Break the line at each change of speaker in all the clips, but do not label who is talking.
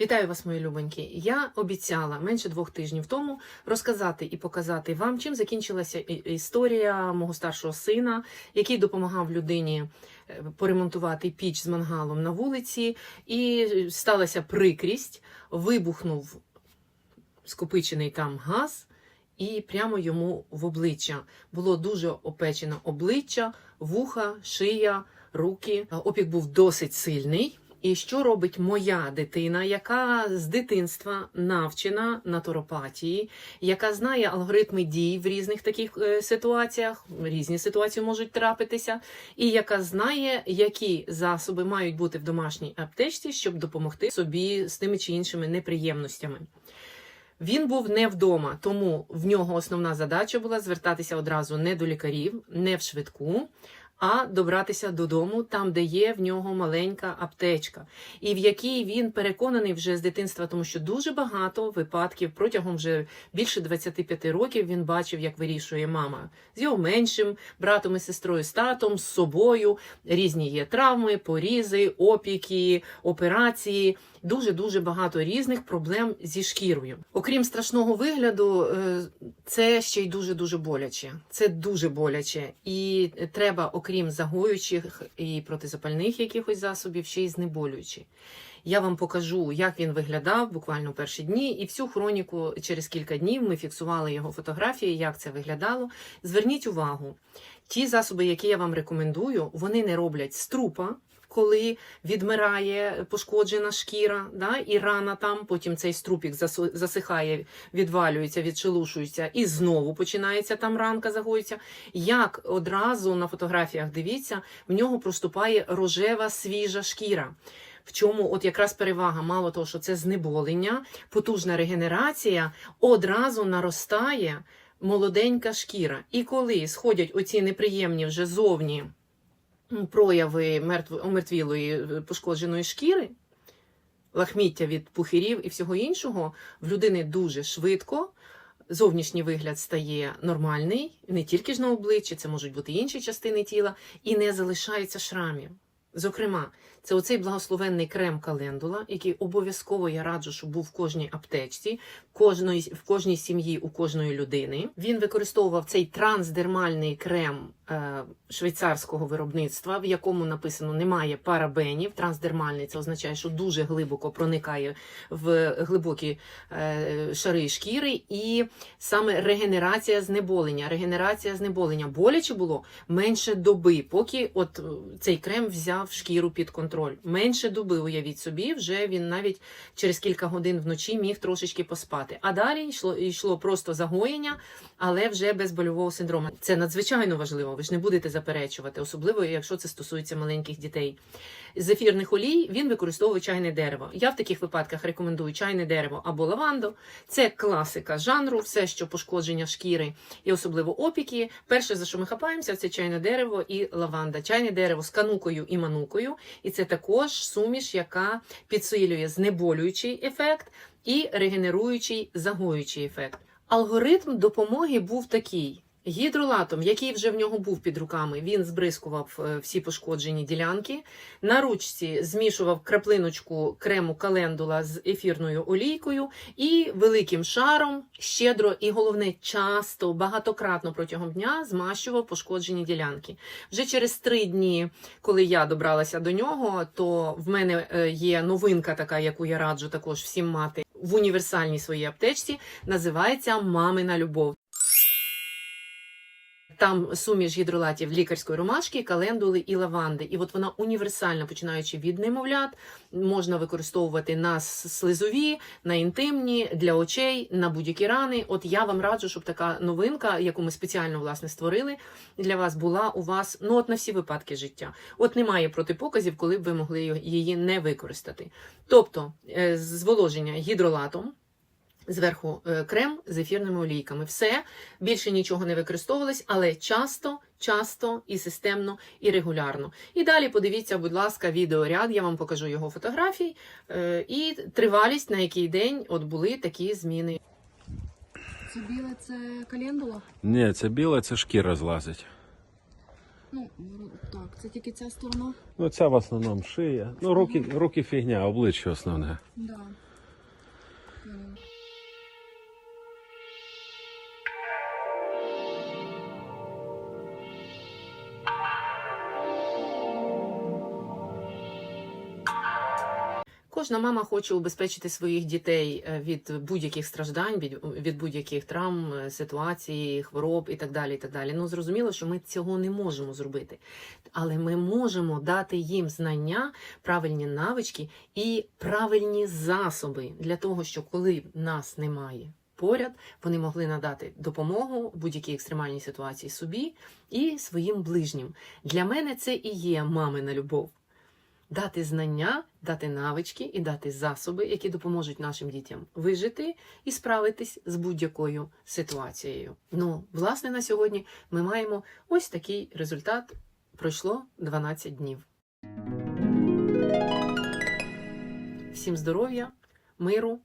Вітаю вас, мої любонькі. Я обіцяла менше двох тижнів тому розказати і показати вам, чим закінчилася історія мого старшого сина, який допомагав людині е, поремонтувати піч з мангалом на вулиці, і сталася прикрість, вибухнув скопичений там газ. І прямо йому в обличчя було дуже опечене обличчя, вуха, шия, руки. Опік був досить сильний. І що робить моя дитина, яка з дитинства навчена натуропатії, яка знає алгоритми дій в різних таких е, ситуаціях, різні ситуації можуть трапитися, і яка знає, які засоби мають бути в домашній аптечці, щоб допомогти собі з тими чи іншими неприємностями. Він був не вдома, тому в нього основна задача була звертатися одразу не до лікарів, не в швидку, а добратися додому, там, де є в нього маленька аптечка, і в якій він переконаний вже з дитинства, тому що дуже багато випадків протягом вже більше 25 років він бачив, як вирішує мама з його меншим братом і сестрою, з татом, з собою. Різні є травми, порізи, опіки, операції. Дуже дуже багато різних проблем зі шкірою. Окрім страшного вигляду, е, це ще й дуже дуже боляче. Це дуже боляче, і треба, окрім загоючих і протизапальних якихось засобів, ще й знеболюючі. Я вам покажу, як він виглядав буквально перші дні, і всю хроніку через кілька днів ми фіксували його фотографії, як це виглядало. Зверніть увагу, ті засоби, які я вам рекомендую, вони не роблять струпа. Коли відмирає пошкоджена шкіра, да, і рана там, потім цей струпік засихає, відвалюється, відшелушується, і знову починається там ранка, загоїться. Як одразу на фотографіях дивіться, в нього проступає рожева свіжа шкіра. В чому от якраз перевага, мало того, що це знеболення, потужна регенерація, одразу наростає молоденька шкіра. І коли сходять оці неприємні вже зовні прояви мертв... е, пошкодженої шкіри, лахміття від пухирів і всього іншого, в людини дуже швидко. Зовнішній вигляд стає нормальний, не тільки ж на обличчі, це можуть бути інші частини тіла, і не залишається шрамів. Зокрема, це оцей благословенний крем календула, який обов'язково я раджу, щоб був в кожній аптечці, в кожної, в кожній сім'ї у кожної людини. Він використовував цей трансдермальний крем е, швейцарського виробництва, в якому написано немає парабенів. Трансдермальний це означає, що дуже глибоко проникає в глибокі е, шари шкіри, і саме регенерація знеболення. Регенерація знеболення боляче було менше доби, поки от е, цей крем взяв шкіру під контроль. Менше доби, уявіть собі, вже він навіть через кілька годин вночі міг трошечки поспати. А далі йшло, йшло просто загоєння, але вже без больового синдрому. Це надзвичайно важливо. Ви ж не будете заперечувати, особливо якщо це стосується маленьких дітей. З ефірних олій він використовує чайне дерево. Я в таких випадках рекомендую чайне дерево або лаванду. Це класика жанру, все, що пошкодження шкіри і особливо опіки. Перше, за що ми хапаємося, це чайне дерево і лаванда. Чайне дерево з канукою і манукою. І це також суміш, яка підсилює знеболюючий ефект і регенеруючий загоюючий ефект. Алгоритм допомоги був такий. Гідролатом, який вже в нього був під руками, він збризкував е, всі пошкоджені ділянки. На ручці змішував краплиночку крему календула з ефірною олійкою і великим шаром щедро і головне часто, багатократно протягом дня змащував пошкоджені ділянки. Вже через три дні, коли я добралася до нього, то в мене е, є новинка, така яку я раджу також всім мати в універсальній своїй аптечці. Називається Мамина любов. Там суміш гідролатів лікарської ромашки, календули і лаванди. І от вона універсальна, починаючи від немовлят, можна використовувати на слизові, на інтимні, для очей, на будь-які рани. От я вам раджу, щоб така новинка, яку ми спеціально власне створили для вас, була у вас ну от на всі випадки життя. От немає протипоказів, коли б ви могли її не використати. Тобто е, зволоження гідролатом. Зверху е, крем з ефірними олійками. Все більше нічого не використовувалось, але часто, часто і системно, і регулярно. І далі подивіться, будь ласка, відеоряд, я вам покажу його фотографій е, і тривалість, на який день от були такі зміни.
Це біле це календула?
Ні, це біле, це шкіра злазить.
Ну, так, це тільки ця сторона.
Ну, це в основному шия. Ну, руки, руки фігня, обличчя основне.
Да.
Кожна мама хоче убезпечити своїх дітей е, від будь-яких страждань, від, будь-яких травм, е, ситуацій, хвороб і так далі. І так далі. Ну зрозуміло, що ми цього не можемо зробити, але ми можемо дати їм знання, правильні навички і правильні засоби для того, щоб коли нас немає. Поряд вони могли надати допомогу будь-якій екстремальній ситуації собі і своїм ближнім. Для мене це і є мамина любов дати знання, дати навички і дати засоби, які допоможуть нашим дітям вижити і справитись з будь-якою ситуацією. Ну, власне, на сьогодні ми маємо ось такий результат. Пройшло 12 днів. Всім здоров'я, миру,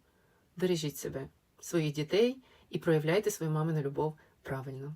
бережіть себе, своїх дітей і проявляйте свою мамину любов правильно.